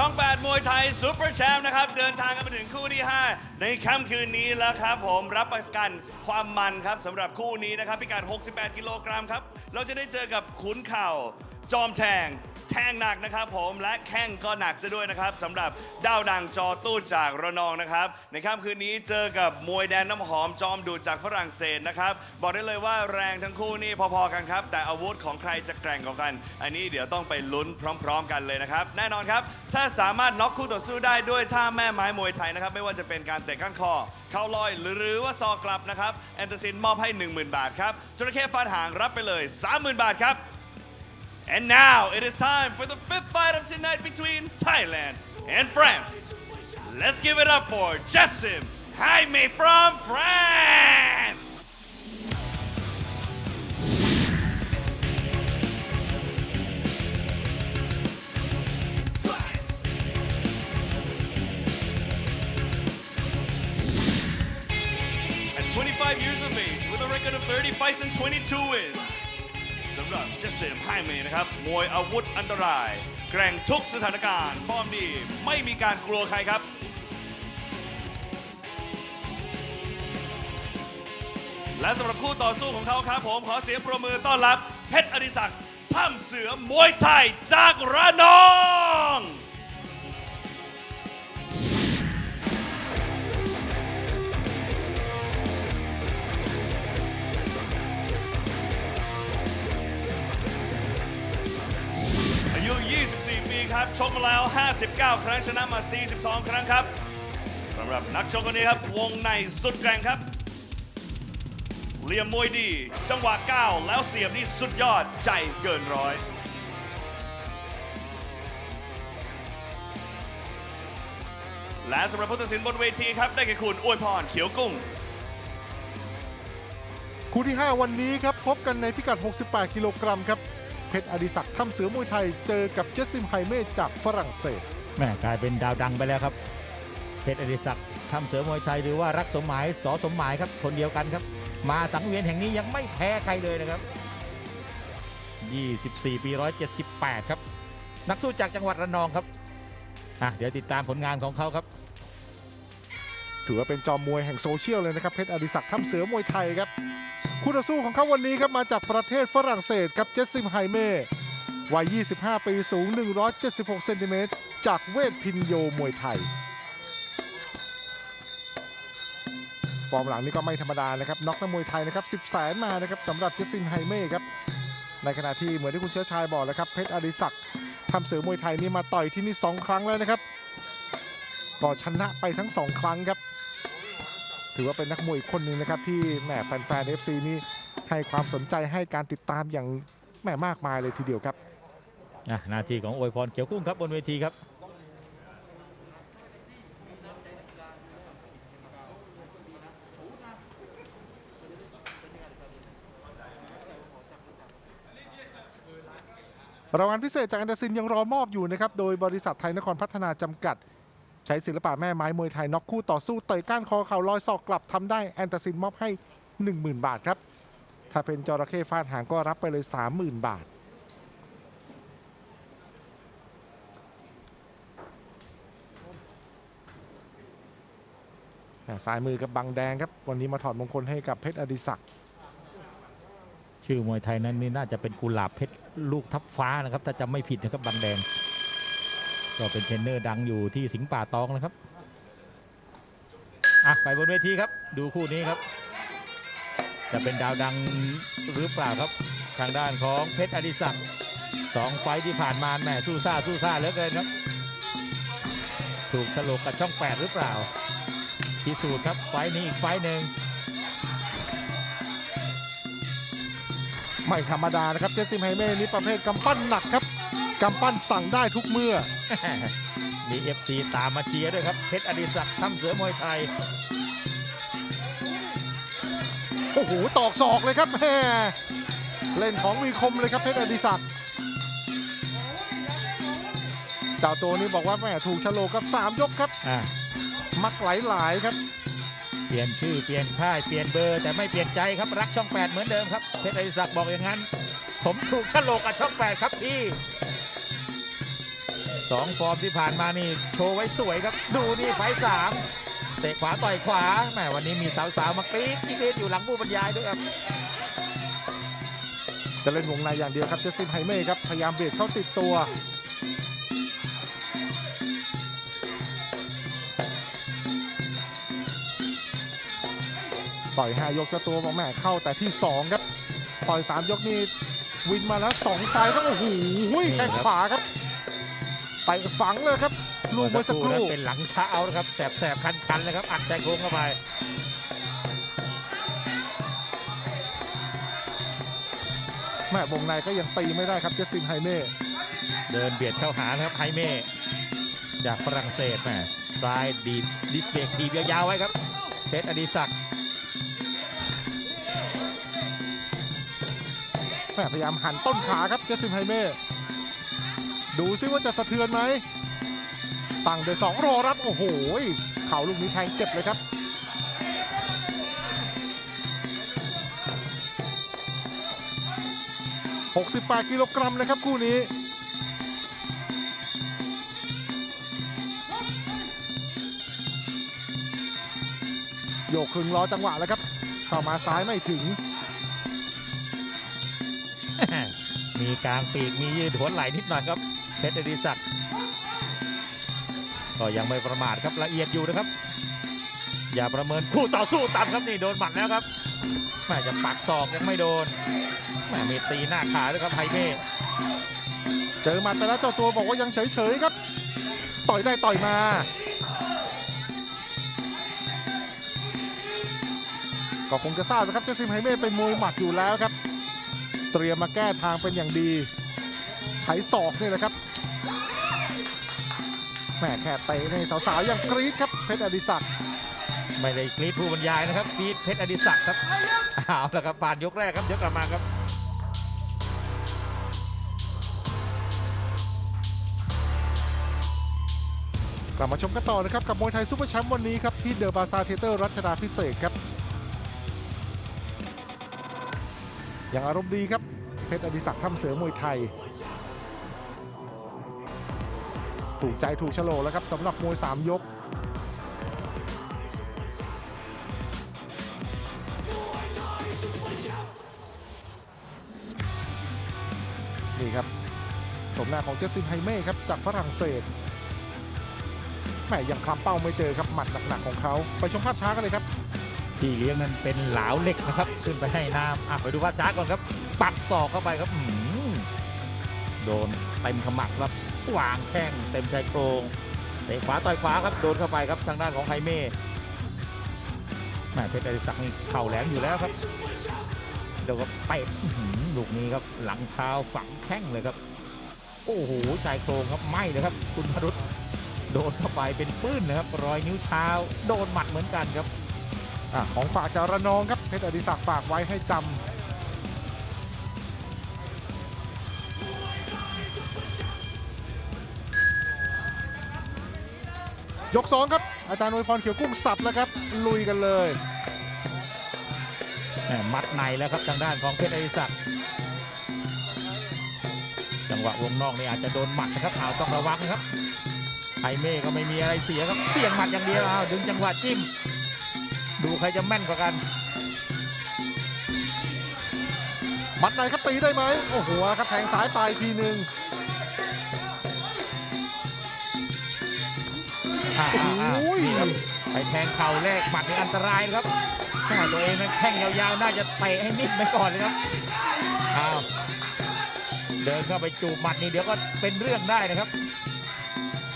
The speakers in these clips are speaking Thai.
ช่อง 8 มวยไทยซูเปอร์แชมป์นะครับ เดินทางกันมาถึงคู่ที่ 5 ในค่ำคืนนี้แล้วครับผมรับประกันความมันครับสำหรับคู่นี้นะครับ พิกัด 68 กิโลกรัมครับ เราจะได้เจอกับขุนเข่า จอมแทง แทงหนักนะครับผมและแข้งก็หนักซะด้วยนะครับสำหรับดาวดังจอตู้จากระนองนะครับในค่ำคืนนี้เจอกับมวยแดนน้ำหอมจอมดูดจากฝรั่งเศสนะครับบอกได้เลยว่าแรงทั้งคู่นี่พอๆกันครับ แต่อาวุธของใครจะแกร่งกว่ากัน อันนี้เดี๋ยวต้องไปลุ้นพร้อม ๆ กันเลยนะครับแน่นอนครับถ้าสามารถน็อกคู่ต่อสู้ได้ด้วยท่าแม่ไม้มวยไทยนะครับไม่ว่าจะเป็นการเตะก้านคอเข่าลอยหรือว่าซอกกลับนะครับแอนเตอร์ซินมอบให้ 10,000 บาทครับจระเข้ฟาดหางรับไปเลย 30,000 บาทครับ And now it is time for the fifth fight of tonight between Thailand and France. Let's give it up for Jessim Jaime from France. At 25 years of age, with a record of 30 fights and 22 wins, สำหรับเจสเซมไฮเมนะครับ มวยอาวุธอันตราย แกร่งทุกสถานการณ์พร้อมดีไม่มีการกลัวใครครับ และสำหรับคู่ต่อสู้ของเขาครับ ผมขอเสียงปรบมือต้อนรับ เพชรอดิศักดิ์ถ้ำเสือมวยไทยจากระนอง ครับชกมาแล้ว 59 ครั้งชนะมา 42 ครั้งครับสำหรับนักชกคนนี้ครับ วงในสุดแกร่งครับเหลี่ยมมวยดี จังหวะก้าวแล้วเสียบนี่สุดยอดใจเกินร้อยและสำหรับผู้ตัดสินบนเวทีครับ ได้แก่คุณอวยพรเขียวกุ้ง คู่ที่ 5 วันนี้ครับ พบกันในพิกัด 68 กิโลกรัมครับ เพชรอดิศักดิ์ทำเสือมวยไทยเจอกับเจสซิมไฮเม่จากฝรั่งเศส แม่กลายเป็นดาวดังไปแล้วครับ เพชรอดิศักดิ์ทำเสือมวยไทยหรือว่ารักสมหมายสอสมหมายครับคนเดียวกันครับ มาสังเวียนแห่งนี้ยังไม่แพ้ใครเลยนะครับ 24 ปี 178 ครับ นักสู้จากจังหวัดระนองครับอะเดี๋ยวติดตามผลงานของเขาครับ ถือว่าเป็นจอมมวยแห่งโซเชียลเลยนะครับเพชรอดิศักดิ์ทำเสือมวยไทยครับ คู่ต่อสู้ของเขาวันนี้ครับมาจากประเทศฝรั่งเศสครับเจสซิมไฮเม่วัย 25 ปีสูง 176 เซนติเมตรจากเวทพินโยมวยไทย ฟอร์มหลังนี้ก็ไม่ธรรมดานะครับน็อกนักมวยไทยนะครับ 10 แสนมานะครับสำหรับเจสซิมไฮเม่ครับ ในขณะที่เหมือนที่คุณเชื้อชายบอกแล้วครับเพชรอดิศักดิ์ทำเสือมวยไทยนี่มาต่อยที่นี่ 2 ครั้งแล้วนะครับ ก็ชนะไปทั้ง 2 ครั้งครับ ถือว่าเป็นนักมวยอีกคนหนึ่งนะครับที่แหมแฟนๆ FC นี่ให้ความสนใจให้การติดตามอย่างแหมมากมายเลยทีเดียวครับอะหน้าที่ของอวยพรเขียวกุ้งครับบนเวทีครับรางวัลพิเศษจากอันเดอร์ซินยังรอมอบอยู่นะครับ โดยบริษัทไทยนครพัฒนาจำกัด ใช้ศิลปะแม่ไม้มวยไทยน็อกคู่ต่อสู้เตะก้านคอเข่าลอยศอกกลับทำได้แอนเดอร์ซินมอบให้ 10,000 บาทครับ ถ้าเป็นจระเข้ฟาดหางก็รับไปเลย 30,000 บาทอ่าซ้ายมือกับบังแดงครับ วันนี้มาถอดมงคลให้กับเพชรอดิศักดิ์ชื่อมวยไทยนั้นนี่น่าจะเป็นกุหลาบเพชรลูกทับฟ้านะครับ ถ้าจำไม่ผิดนะครับบางแดง ก็เป็นเทรนเนอร์ดังอยู่ที่สิงห์ป่าตองนะครับอะไปบนเวทีครับ ดูคู่นี้ครับ จะเป็นดาวดังหรือเปล่าครับ ทางด้านของเพชรอดิศักดิ์สองไฟที่ผ่านมาแหมสู้ซ่าสู้ซ่าเหลือเกินครับถูกฉลกกับช่องแปดหรือเปล่า พิสูจน์ครับไฟนี้อีกไฟหนึ่งไม่ธรรมดานะครับเจสซิมไฮเม่นี่ประเภทกำปั้นหนักครับ กำปั้นสั่งได้ทุกเมื่อ มี FC ตามมาเชียร์ด้วยครับ เพชรอดิศักดิ์ถ้ำเสือมวยไทย โอ้โห ตอกศอกเลยครับแม่เล่นของมีคมเลยครับเพชรอดิศักดิ์เจ้าตัวนี้บอกว่าแม่ถูกชะโลกครับ 3 ยกครับ อ่า มักหลายๆครับ เปลี่ยนชื่อเปลี่ยนค่ายเปลี่ยนเบอร์แต่ไม่เปลี่ยนใจครับรักช่อง 8 เหมือนเดิมครับเพชรอดิศักดิ์บอกอย่างนั้น ผมถูกฉลกกับช่อง 8 ครับพี่ สองฟอร์มที่ผ่านมานี่โชว์ไว้สวยครับ ดูนี่ไฟล์สามเตะขวาต่อยขวาแหมวันนี้มีสาวๆมากรี๊ดกรี๊ดอยู่หลังผู้บรรยายด้วยครับจะเล่นวงในอย่างเดียวครับเจสซินไฮเม่ครับพยายามเบียดเข้าติดตัว ต่อย 5 ยกเจ้าตัวบอกแม่เข้าแต่ที่ 2 ครับ ต่อย 3 ยกนี่วินมาแล้ว2ไฟล์ครับโอ้โหแข้งขวาครับ ไปฝังเลยครับลูกเมื่อสักครู่นั้นเป็นหลังเท้านะครับแสบๆคันๆเลยครับอัดใจโค้งเข้าไปแม่วงในก็ยังตีไม่ได้ครับเจสซินไฮเม่เดินเบียดเข้าหานะครับไฮเม่จากฝรั่งเศสแหมซ้ายดีดดิสเบรกดีบยาวๆไว้ครับเพชรอดิศักดิ์แม่พยายามหันต้นขาครับเจสซินไฮเม่ ดูซิว่าจะสะเทือนไหมตั้งโดยสองรอรับโอ้โหเข่าลูกนี้แทงเจ็บเลยครับ68กิโลกรัมนะครับคู่นี้โยกครึ่งล้อจังหวะแล้วครับ เข้ามาซ้ายไม่ถึง มีกลางปีกมียืดหัวไหล่นิดหน่อยครับ เพชรอดิศักดิ์ก็ยังไม่ประมาทครับละเอียดอยู่นะครับ อย่าประเมินคู่ต่อสู้ต่ำครับนี่โดนหมัดแล้วครับแม่จะปักศอกยังไม่โดนแม่มีตีหน้าขาด้วยครับไฮเม่เจอหมัดไปแล้วเจ้าตัวบอกว่ายังเฉยๆครับ ต่อยได้ต่อยมาก็คงจะทราบนะครับเจสซิมไฮเม่เป็นมวยหมัดอยู่แล้วครับ เตรียมมาแก้ทางเป็นอย่างดี ใช้ศอกนี่แหละครับ แหม่แค่เตะในสาวๆยังกรี๊ดครับเพชรอดิศักดิ์ไม่ได้กรีดผู้บรรยายนะครับกรีดเพชรอดิศักดิ์ครับเอาละครับผ่านยกแรกครับยกกลับมาครับกลับมาชมกันต่อนะครับกับมวยไทยซูเปอร์แชมป์วันนี้ครับที่เดอะบาซาเทเตอร์รัชดาพิเศษกครับ อย่างอารมณ์ดีครับเพชรอดิศักดิ์ทำเสือมวยไทย ถูกใจถูกโฉลกแล้วครับสำหรับมวย 3 ยก นี่ครับชมหน้าของเจสซินไฮเม่ครับ จากฝรั่งเศสแหมยังคลำเป้าไม่เจอครับหมัดหนักๆของเขา ไปชมภาพช้ากันเลยครับพี่เลี้ยงนั้นเป็นเหลาเหล็กนะครับ ขึ้นไปให้น้ำอะไปดูภาพช้าก่อนครับ ปักศอกเข้าไปครับโดนเต็มขมับครับ วางแข้งเต็มชายโครงเตะขวาต่อยขวาครับโดนเข้าไปครับทางด้านของไฮเม่แม่เพชรอดิศักดิ์นี่เข่าแหลมอยู่แล้วครับเดี๋ยวก็เตะอื้อหือลูกนี้ครับหลังเท้าฝังแข้งเลยครับ โอ้โหชายโครงครับไหมเลยครับ คุณพรุษโดนเข้าไปเป็นปื้นนะครับรอยนิ้วเท้า โดนหมัดเหมือนกันครับอของฝากจารนองครับเพชรอดิศักดิ์ฝากไว้ให้จำ ยกสองครับ อาจารย์อวยพรเขียวกุ้งสับแล้วครับ ลุยกันเลยแหม่มัดในแล้วครับทางด้านของเพชรอริศักดิ์จังหวะวงนอกนี่อาจจะโดนหมัดนะครับเอาต้องระวังนะครับไฮเม่ก็ไม่มีอะไรเสียครับเสี่ยงหมัดอย่างเดียวเอาดึงจังหวะจิ้ม ดูใครจะแม่นกว่ากันมัดในครับตีได้ไหมโอ้โหครับแทงซ้ายไปทีหนึ่ง โอ้โหอ่าอ่านี่ครับไปแทงเข่าแรกหมัดนี่อันตรายนะครับแม่ตัวเองนั้นแข้งยาวๆ น่าจะเตะให้นิ่มไปก่อนเลยครับอ้าวเดินเข้าไปจูบหมัดนี่เดี๋ยวก็เป็นเรื่องได้นะครับ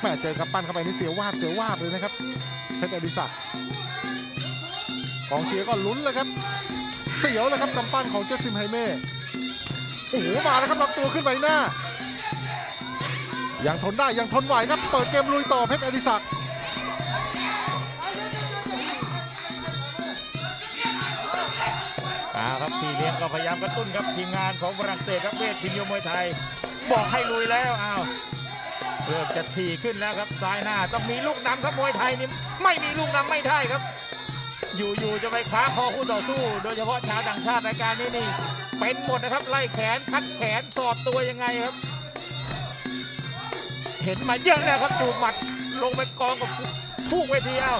แม่เจอกับปั้นเข้าไปนี่เสียวาบเสียวาบเลยนะครับเพชรอดิศักดิ์กองเชียร์ก็ลุ้นเลยครับ เสียวเลยครับกำปั้นของเจสซิมไฮเม่โอ้โหมาแล้วครับลำตัวขึ้นไปหน้ายังทนได้ยังทนไหวครับ เปิดเกมลุยต่อเพชรอดิศักดิ์ เอาครับพี่เลี้ยงก็พยายามกระตุ้นครับทีมงานของฝรั่งเศสครับเวทพินโยมวยไทย บอกให้ลุยแล้วอ้าวเริ่มจะทีขึ้นแล้วครับซ้ายหน้าต้องมีลูกนำครับมวยไทยนี่ไม่มีลูกนำไม่ได้ครับ อยู่ๆจะไปคว้าคอคู่ต่อสู้ โดยเฉพาะชาวต่างชาติรายการนี้นี่เป็นหมดนะครับไล่แขนคัดแขนสอดตัวยังไงครับ เห็นมาเยอะแล้วครับดูหมัดลงไปกองกับฟูกเวทีเอา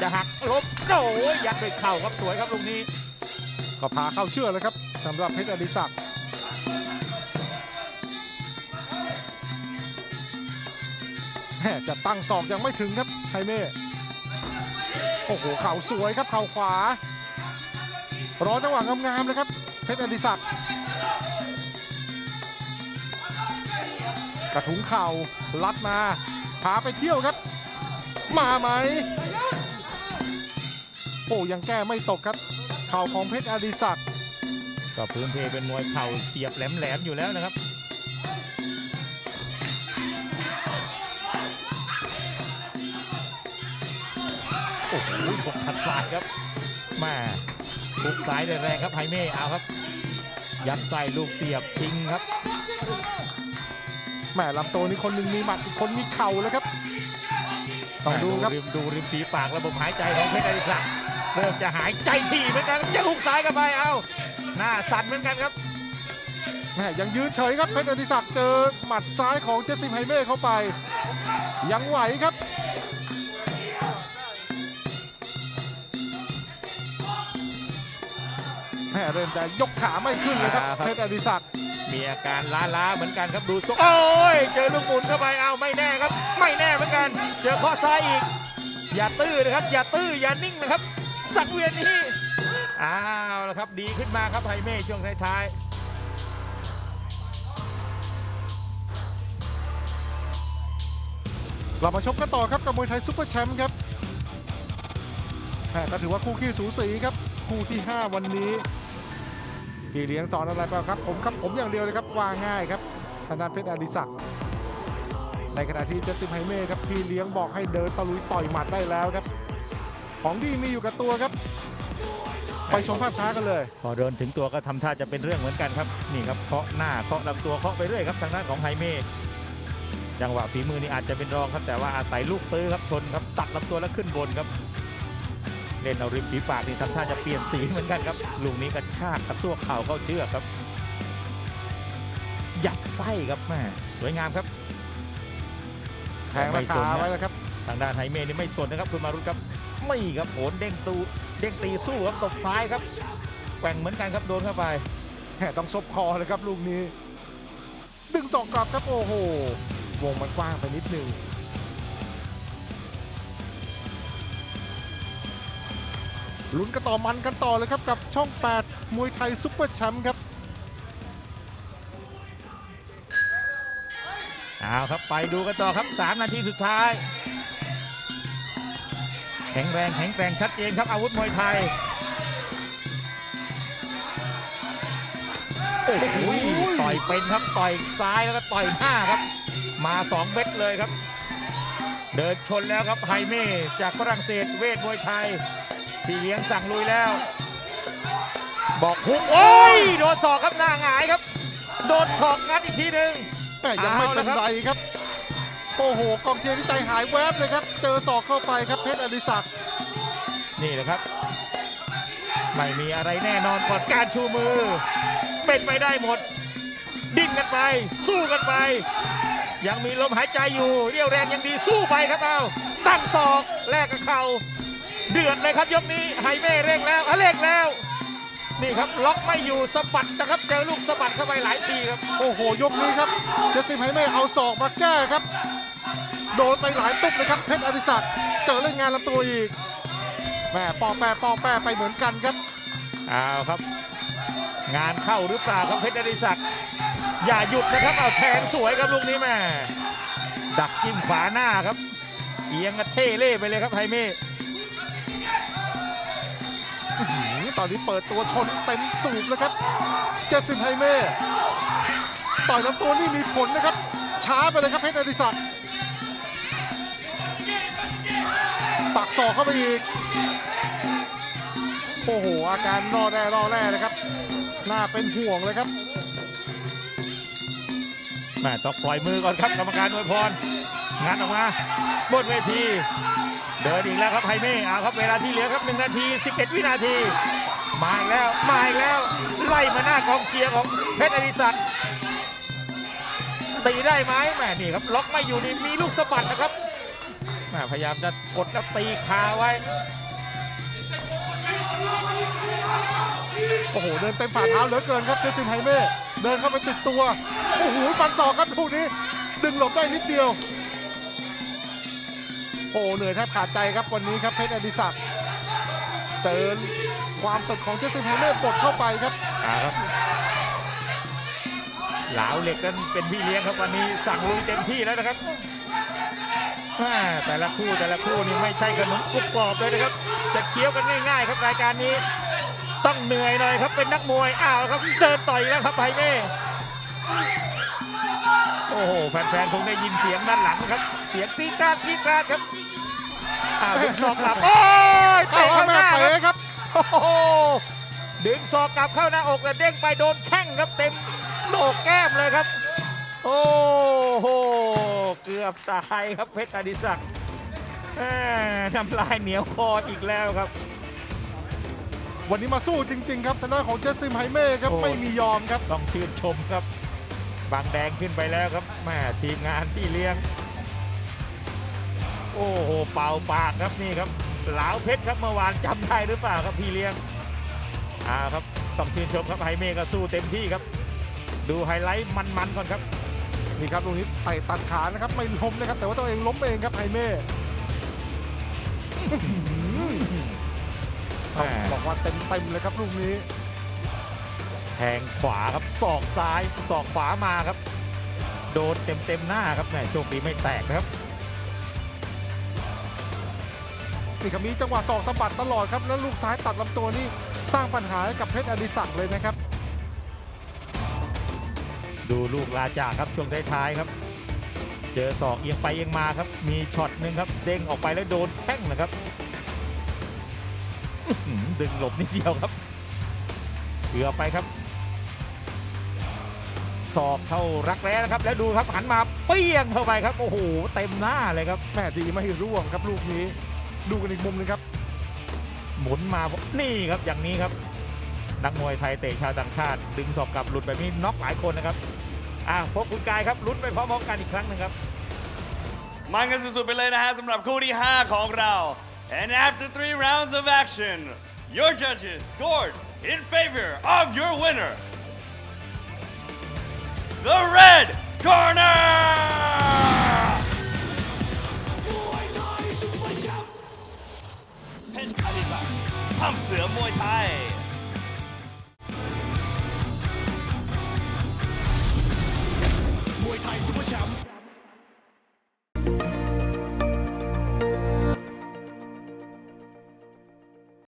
จะหักลบโอ้ยยัดด้วยเข่าครับสวยครับลูกนี้ ก็พาเข้าเชื่อเลยครับสำหรับเพชรอดิศักดิ์แม่จะตั้งศอกยังไม่ถึงครับไฮเม่โอ้โหเข่าสวยครับเข่าขวา รอจังหวะงามๆเลยครับ เพชรอดิศักดิ์กระถุงเข่าลัดมาพาไปเที่ยวครับ มาไหม โอ้ยังแก้ไม่ตกครับ เข่าของเพชรอดิศักดิ์ก็พื้นเพเป็นมวยเข่าเสียบแหลมๆอยู่แล้วนะครับ โอ้โหบกขัดซ้ายครับแมาบุกซ้ายแรงๆครับไฮเม่เอาครับ ยัดใส่ลูกเสียบทิ้งครับแหม่ลำตัวนี้คนหนึ่งมีหมัดอีกคนมีเข่าแล้วครับต้องดูครับริมดูริมฝีปากระบบหายใจของเพชรอดิศักดิ์ เริ่มจะหายใจถี่เหมือนกันจะลูกซ้ายกันไปเอาหน้าสั่นเหมือนกันครับแหม่ยังยืนเฉยครับเพชรอดิศักดิ์เจอหมัดซ้ายของเจสซิมไฮเม่เข้าไป ยังไหวครับแหม่เริ่มจะยกขาไม่ขึ้นเลยครับอ่าครับเพชรอดิศักดิ์มีอาการล้าๆเหมือนกันครับดูทรงโอ้ยเจอลูกหมุนเข้าไปเอาไม่แน่ครับ ไม่แน่เหมือนกัน เจอข้อซ้ายอีก อย่าตื้อนะครับ อย่าตื้ออย่านิ่งนะครับ สังเวียนนี้อ้าวแล้วครับดีขึ้นมาครับไฮเม่ช่วงท้ายกลับมาชกกันต่อครับกับมวยไทยซุปเปอร์แชมป์ครับก็ถือว่าคู่ขี้สูสีครับ คู่ที่ 5 วันนี้พี่เลี้ยงสอนอะไรเปล่าครับ ผมครับผมอย่างเดียวเลยครับวาง่ายครับทางด้านเพชรอดิศักดิ์ในขณะที่เจสซิมไฮเม่ครับพี่เลี้ยงบอกให้เดินตะลุยต่อยหมัดได้แล้วครับ ของดีมีอยู่กับตัวครับ ไปชมภาพช้ากันเลยๆพอเดินถึงตัวก็ทำท่าจะเป็นเรื่องเหมือนกันครับนี่ครับเคาะหน้าเคาะลำตัวเคาะไปเรื่อยครับทางด้านของไฮเม่จังหวะฝีมือนี่อาจจะเป็นรองครับแต่ว่าอาศัยลูกตื้อครับชนครับตัดลำตัวแล้วขึ้นบนครับ เล่นเอาริมฝีปากนี่ทำท่าจะเปลี่ยนสีเหมือนกันครับลูกนี้กระชากกระซวกเข่าเข้าเชือกครับ ยัดไส้ครับแม่สวยงามครับแทงราคาไว้แล้วครับ ทางด้านไฮเมนี่ไม่สนนะครับคุณมารุตครับ ไม่ครับโหนเด้งตูเด้งตีสู้ครับตบซ้ายครับแกว่งเหมือนกันครับโดนเข้าไปแหมต้องซบคอเลยครับลูกนี้ ดึงศอกกลับครับโอ้โห วงมันกว้างไปนิดนึงลุ้นกันต่อมันกันต่อเลยครับกับช่อง 8 มวยไทยซุปเปอร์แชมป์ครับเอาครับไปดูกันต่อครับ 3 นาทีสุดท้ายแข็งแรงแข็งแกร่งชัดเจนครับอาวุธมวยไทย โอ้โหต่อยเป็นครับต่อยซ้ายแล้วก็ต่อยหน้าครับ มา2เม็ดเลยครับ เดินชนแล้วครับไฮเม่จากฝรั่งเศสเวทมวยไทยพี่เลี้ยงสั่งลุยแล้ว บอกฮุกโอ้ยโดนศอกครับหน้าหงายครับ โดนศอกงัดอีกทีหนึ่งแต่ยังไม่เป็นเอาละครับไรครับ โอ้โหกองเชียร์ที่ใจหายแวบเลยครับ เจอศอกเข้าไปครับเพชรอดิศักดิ์นี่แหละครับ ไม่มีอะไรแน่นอนก่อนการชูมือ เป็นไปได้หมด ดิ้นกันไป สู้กันไป ยังมีลมหายใจอยู่ เรี่ยวแรงยังดีสู้ไปครับเอาตั้งศอกแลกกับเข่าเดือดเลยครับยกนี้ไฮเม่เร่งแล้วอะเร่งแล้วนี่ครับล็อกไม่อยู่สะบัดนะครับเจอลูกสะบัดเข้าไปหลายทีครับ โอ้โห ยกนี้ครับเจสซิมไฮเม่เอาศอกมาแก้ครับ โดนไปหลายตุ๊บเลยครับเพชรอดิศักดิ์เจอเล่นงานลำตัวอีกแหม่ปอแปรปอแปรไปเหมือนกันครับเอาครับ งานเข้าหรือเปล่าครับเพชรอดิศักดิ์อย่าหยุดนะครับเอาแทงสวยครับลูกนี้แม่ดักจิ้มขวาหน้าครับเอียงกระเท่เล่ไปเลยครับไฮเม่อื้อหือตอนนี้เปิดตัวชนเต็มสูบแล้วครับเจสซิมไฮเม่ต่อยลำตัวนี่มีผลนะครับ ช้าไปเลยครับเพชรอดิศักดิ์ ปักศอกเข้าไปอีก โอ้โห อาการรอแร่รอแร่เลยครับ น่าเป็นห่วงเลยครับแม่ต้องปล่อยมือก่อนครับกรรมการอวยพรงานออกมาบนเวที เดินอีกแล้วครับไฮเม่เอาครับเวลาที่เหลือครับ 1 นาที 11 วินาที มาอีกแล้ว มาอีกแล้ว ไล่มาหน้ากองเชียร์ของเพชรอดิศักดิ์ตีได้ไหมแม่นี่ครับ ล็อกไม่อยู่นี่มีลูกสะบัดนะครับ พยายามจะกดแล้วตีคาไว้ โอ้โห เดินเต็มฝ่าเท้าเหลือเกินครับเจสซินไฮเม่เดินเข้าไปติดตัว โอ้โหฟันศอกครับลูกนี้ ดึงหลบได้นิดเดียว โอ้โหเหนื่อยแทบขาดใจครับวันนี้ครับเพชรอดิศักดิ์เจอความสดของเจสซินไฮเม่กดเข้าไปครับอ่าครับเหลาเหล็กนั้นเป็นพี่เลี้ยงครับวันนี้สั่งลุยเต็มที่แล้วนะครับ แม่แต่ละคู่แต่ละคู่นี่ไม่ใช่ขนมกรุบกรอบเลยนะครับ จะเคี้ยวกันง่าย ๆ ครับรายการนี้ ต้องเหนื่อยหน่อยครับเป็นนักมวยอ้าวครับเดินต่อยแล้วครับไพเม่โอ้โหแฟนๆคงได้ยินเสียงด้านหลังครับ เสียงปี๊ดกราดปี๊ดกราดครับอ้าวดึงศอกกลับโอ้ยเข้าเตะข้าเข้างหแม่น้าครับเป๋ครับโอ้โหดึงศอกกลับเข้าหน้าอกแล้วเด้งไปโดนแข้งครับเต็มโหนกแก้มเลยครับ โอ้โห เกือบตายครับเพชรอดิศักดิ์แหม่น้ำลายเหนียวคออีกแล้วครับ วันนี้มาสู้จริง ๆ ครับทางด้านของเจสซินไฮเม่ครับ โอ้ ไม่มียอมครับ ต้องชื่นชมครับ บางแดงขึ้นไปแล้วครับแม่ทีมงานที่เลี้ยง โอ้โหเป่าปากครับนี่ครับหลาวเพชรครับเมื่อวานจำได้หรือเปล่าครับพี่เลี้ยงอ่าครับต้องชื่นชมครับไฮเม่ก็สู้เต็มที่ครับ ดูไฮไลท์มันๆก่อนครับ นี่ครับลูกนี้เตะตัดขานะครับไม่ล้มนะครับแต่ว่าตัวเองล้มเองครับไฮเม่แหม่บอกว่าเต็มๆเลยครับลูกนี้แทงขวาครับศอกซ้ายศอกขวามาครับ โดนเต็มเต็มๆหน้าครับแหมโชคดีไม่แตกนะครับนี่ครับมีจังหวะศอกสะบัดตลอดครับแล้วลูกซ้ายตัดลำตัวนี่สร้างปัญหาให้กับเพชรอดิศักดิ์เลยนะครับ ดูลูกลาจากครับช่วงท้ายๆครับ เจอศอกเอียงไปเอียงมาครับ มีช็อตหนึ่งครับ เด้งออกไปแล้วโดนแข้งนะครับอื้อหือดึงหลบนิดเดียวครับเกือบไปครับศอกเข้ารักแร้นะครับ แล้วดูครับหันมาเปี้ยงเข้าไปครับโอ้โหเต็มหน้าเลยครับแม่ดีไม่ร่วงครับลูกนี้ ดูกันอีกมุมหนึงครับ หมุนมานี่ครับอย่างนี้ครับนักมวยไทยเตะชาวต่างชาติ ดึงศอกกลับหลุดแบบนี้น็อกหลายคนนะครับ อ่าพบคุณกายครับลุ้นไปพร้อมๆกันอีกครั้งหนึ่งครับ มันกันสุดๆไปเลยนะฮะสำหรับคู่ที่ 5 ของเรา and after three rounds of action your judges scored in favor of your winner the red corner ทำเสือมวยไทย